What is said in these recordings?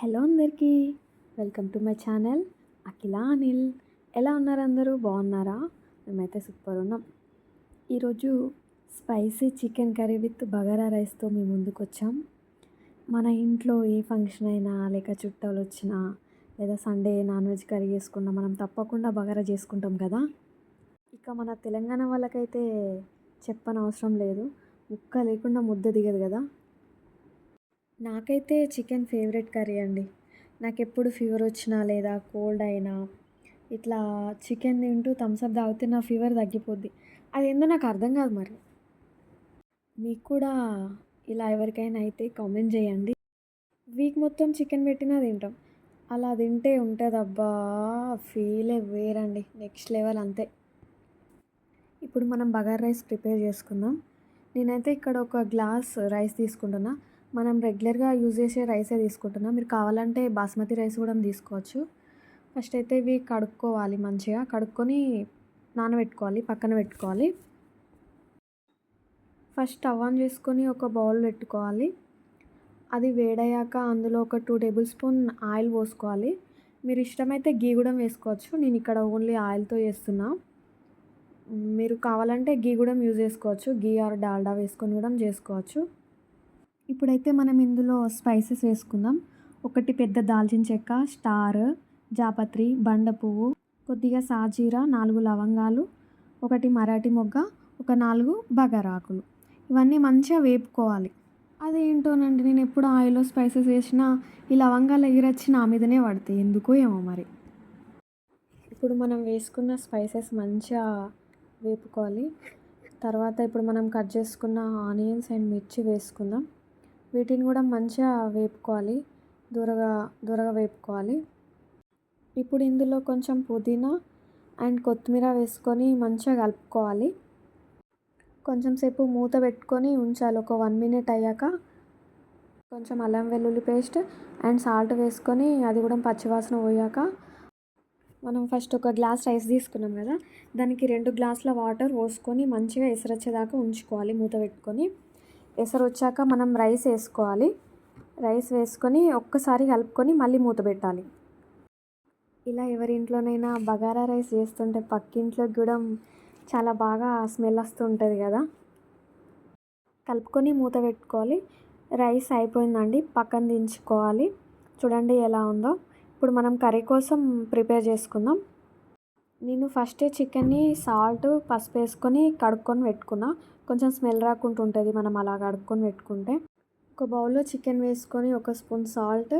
Hello అందరికీ welcome to my channel Akhila Anil. ఎలా ఉన్నారు అందరూ? బాగున్నారా? మేమైతే సూపర్ ఉన్నాం. ఈరోజు spicy chicken curry with bagara రైస్తో మేము ముందుకు వచ్చాం మన ఇంట్లో ఏ ఫంక్షన్ అయినా లేక చుట్టాలు వచ్చినా లేదా సండే నాన్ వెజ్ కర్రీ చేసుకున్నా మనం తప్పకుండా బగారా చేసుకుంటాం కదా. ఇక మన తెలంగాణ వాళ్ళకైతే చెప్పనవసరం లేదు. ముక్క లేకుండా ముద్ద దిగదు కదా. నాకైతే చికెన్ ఫేవరెట్ కర్రీ అండి. నాకు ఎప్పుడు ఫీవర్ వచ్చినా లేదా కోల్డ్ అయినా ఇట్లా చికెన్ తింటూ థమ్స్అప్ తాగితే నా ఫీవర్ తగ్గిపోద్ది. అది ఏందో నాకు అర్థం కాదు మరి. మీకు కూడా ఇలా ఎవరికైనా అయితే కామెంట్ చేయండి. వీక్ మొత్తం చికెన్ పెట్టినా తింటాం. అలా తింటే ఉంటుంది అబ్బా ఫీలే వేరండి. నెక్స్ట్ లెవెల్ అంతే. ఇప్పుడు మనం బగార్ రైస్ ప్రిపేర్ చేసుకుందాం. నేనైతే ఇక్కడ ఒక గ్లాస్ రైస్ తీసుకుంటున్నా. మనం రెగ్యులర్గా యూజ్ చేసే రైసే తీసుకుంటున్నాం. మీరు కావాలంటే బాస్మతి రైస్ కూడా తీసుకోవచ్చు. ఫస్ట్ అయితే ఇవి కడుక్కోవాలి మంచిగా. కడుక్కొని నానబెట్టుకోవాలి పక్కన పెట్టుకోవాలి. ఫస్ట్ స్టవ్ ఆన్ చేసుకొని ఒక బౌల్ పెట్టుకోవాలి. అది వేడయ్యాక అందులో ఒక టూ టేబుల్ స్పూన్ ఆయిల్ పోసుకోవాలి. మీరు ఇష్టమైతే గీ కూడా వేసుకోవచ్చు. నేను ఇక్కడ ఓన్లీ ఆయిల్తో చేస్తున్నా. మీరు కావాలంటే గీ కూడా యూజ్ చేసుకోవచ్చు. గీ ఆర్ డాల్డా వేసుకొని కూడా చేసుకోవచ్చు. ఇప్పుడైతే మనం ఇందులో స్పైసెస్ వేసుకుందాం. ఒకటి పెద్ద దాల్చిన చెక్క స్టార్ జాపత్రి బండ పువ్వు కొద్దిగా సాజీరా నాలుగు లవంగాలు ఒకటి మరాఠీ మొగ్గ ఒక నాలుగు బగారాకులు. ఇవన్నీ మంచిగా వేపుకోవాలి. అదేంటోనండి నేను ఎప్పుడు ఆయిల్లో స్పైసెస్ వేసినా ఈ లవంగాలు ఎగిరొచ్చి నా మీదనే పడతాయి. ఎందుకో ఏమో మరి. ఇప్పుడు మనం వేసుకున్న స్పైసెస్ మంచిగా వేపుకోవాలి. తర్వాత ఇప్పుడు మనం కట్ చేసుకున్న ఆనియన్స్ అండ్ మిర్చి వేసుకుందాం. వీటిని కూడా మంచిగా వేపుకోవాలి. దూరగా దూరగా వేపుకోవాలి. ఇప్పుడు ఇందులో కొంచెం పుదీనా అండ్ కొత్తిమీర వేసుకొని మంచిగా కలుపుకోవాలి. కొంచెం సేపు మూత పెట్టుకొని ఉంచాలి. ఒక వన్ మినిట్ అయ్యాక కొంచెం అల్లం వెల్లుల్లి పేస్ట్ అండ్ సాల్ట్ వేసుకొని అది కూడా పచ్చివాసన పోయాక మనం ఫస్ట్ ఒక గ్లాస్ రైస్ తీసుకున్నాం కదా దానికి రెండు గ్లాసుల వాటర్ పోసుకొని మంచిగా ఎసరొచ్చేదాకా ఉంచుకోవాలి మూత పెట్టుకొని. ఎసరు వచ్చాక మనం రైస్ వేసుకోవాలి. రైస్ వేసుకొని ఒక్కసారి కలుపుకొని మళ్ళీ మూత పెట్టాలి. ఇలా ఎవరి ఇంట్లోనైనా బగారా రైస్ చేస్తుంటే పక్కింట్లోకి కూడా చాలా బాగా స్మెల్ వస్తుంటుంది కదా. కలుపుకొని మూత పెట్టుకోవాలి. రైస్ అయిపోయిందండి. పక్కన దించుకోవాలి. చూడండి ఎలా ఉందో. ఇప్పుడు మనం కర్రీ కోసం ప్రిపేర్ చేసుకుందాం. నేను ఫస్టే చికెన్ని సాల్ట్ పసుపు వేసుకొని కడుక్కొని పెట్టుకున్నా. కొంచెం స్మెల్ రాకుండా ఉంటుంది మనం అలా కడుక్కొని పెట్టుకుంటే. ఒక బౌల్లో చికెన్ వేసుకొని ఒక spoon salt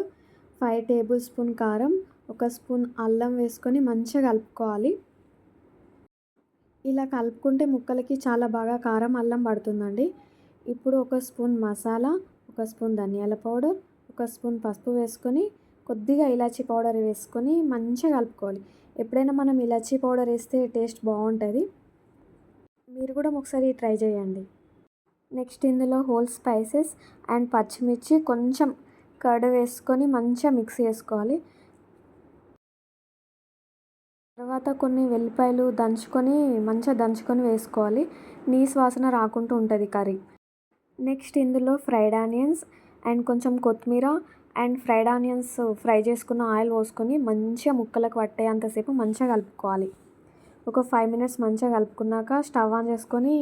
five tablespoon కారం ఒక స్పూన్ అల్లం వేసుకొని మంచిగా కలుపుకోవాలి. ఇలా కలుపుకుంటే ముక్కలకి చాలా బాగా కారం అల్లం పడుతుందండి. ఇప్పుడు ఒక స్పూన్ మసాలా ఒక స్పూన్ ధనియాల పౌడర్ ఒక స్పూన్ పసుపు వేసుకొని కొద్దిగా ఇలాచీ పౌడర్ వేసుకొని మంచిగా కలుపుకోవాలి. ఎప్పుడైనా మనం ఇలాచీ పౌడర్ వేస్తే టేస్ట్ బాగుంటుంది. మీరు కూడా ఒకసారి ట్రై చేయండి. నెక్స్ట్ ఇందులో హోల్ స్పైసెస్ అండ్ పచ్చిమిర్చి కొంచెం కర్డ్ వేసుకొని మంచిగా మిక్స్ చేసుకోవాలి. తర్వాత కొన్ని వెల్లిపాయలు దంచుకొని మంచిగా దంచుకొని వేసుకోవాలి. నీస్ వాసన రాకుండా ఉంటుంది కర్రీ. నెక్స్ట్ ఇందులో ఫ్రైడ్ ఆనియన్స్ అండ్ కొంచెం కొత్తిమీర అండ్ ఫ్రైడ్ ఆనియన్స్ ఫ్రై చేసుకున్న ఆయిల్ పోసుకొని మంచిగా ముక్కలకు పట్టేంతసేపు మంచిగా కలుపుకోవాలి. ఒక ఫైవ్ మినిట్స్ మంచిగా కలుపుకున్నాక స్టవ్ ఆన్ చేసుకొని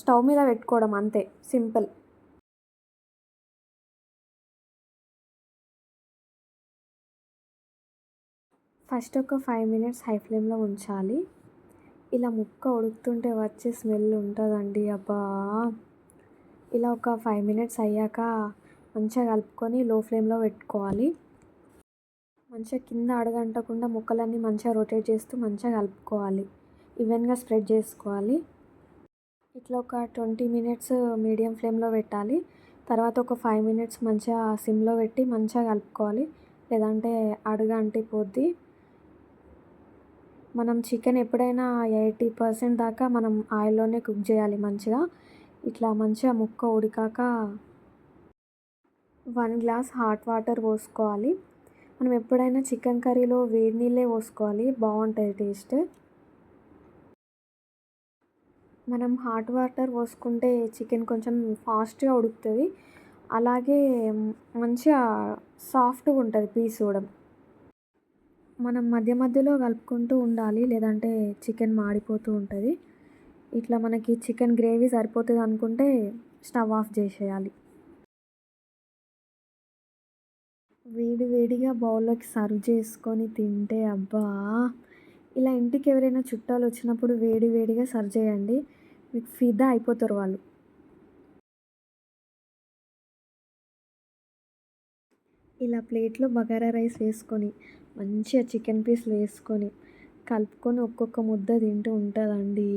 స్టవ్ మీద పెట్టుకోవడం అంతే సింపుల్. ఫస్ట్ ఒక ఫైవ్ మినిట్స్ హై ఫ్లేమ్లో ఉంచాలి. ఇలా ముక్క ఉడుకుతుంటే వచ్చే స్మెల్ ఉంటుందండి అబ్బా! ఇలా ఒక ఫైవ్ మినిట్స్ అయ్యాక మంచిగా కలుపుకొని లో ఫ్లేమ్లో పెట్టుకోవాలి. మంచిగా కింద అడగంటకుండా ముక్కలన్నీ మంచిగా రొటేట్ చేస్తూ మంచిగా కలుపుకోవాలి. ఈవెన్గా స్ప్రెడ్ చేసుకోవాలి. ఇట్లా ఒక ట్వంటీ మినిట్స్ మీడియం ఫ్లేమ్లో పెట్టాలి. తర్వాత ఒక ఫైవ్ మినిట్స్ మంచిగా సిమ్లో పెట్టి మంచిగా కలుపుకోవాలి. లేదంటే అడుగు అంటిపోద్ది. మనం చికెన్ ఎప్పుడైనా ఎయిటీ పర్సెంట్ దాకా మనం ఆయిల్లోనే కుక్ చేయాలి మంచిగా. ఇట్లా మంచిగా ముక్క ఉడికాక వన్ గ్లాస్ హాట్ వాటర్ పోసుకోవాలి. మనం ఎప్పుడైనా చికెన్ కర్రీలో వేడి నీళ్ళే పోసుకోవాలి. బాగుంటుంది టేస్ట్. మనం హాట్ వాటర్ పోసుకుంటే చికెన్ కొంచెం ఫాస్ట్గా ఉడుకుతుంది. అలాగే మంచిగా సాఫ్ట్గా ఉంటుంది పీస్ కూడా. మనం మధ్య మధ్యలో కలుపుకుంటూ ఉండాలి. లేదంటే చికెన్ మాడిపోతూ ఉంటుంది. ఇట్లా మనకి చికెన్ గ్రేవీ సరిపోతుంది అనుకుంటే స్టవ్ ఆఫ్ చేసేయాలి. వేడివేడిగా బౌల్లోకి సర్వ్ చేసుకొని తింటే అబ్బా! ఇలా ఇంటికి ఎవరైనా చుట్టాలు వచ్చినప్పుడు వేడివేడిగా సర్వ్ చేయండి. మీకు ఫిదా అయిపోతారు వాళ్ళు. ఇలా ప్లేట్లో బగారా రైస్ వేసుకొని మంచిగా చికెన్ పీస్లు వేసుకొని కలుపుకొని ఒక్కొక్క ముద్ద తింటూ ఉంటుందండి.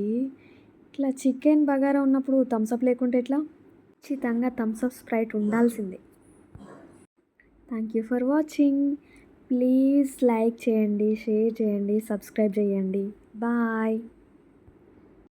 ఇట్లా చికెన్ బగారా ఉన్నప్పుడు థమ్స్అప్ లేకుంటే ఎట్లా? ఖచ్చితంగా థమ్స్అప్ స్ప్రైట్ ఉండాల్సిందే. Thank you for watching please like చేయండి షేర్ చేయండి సబ్స్క్రైబ్ చేయండి. బాయ్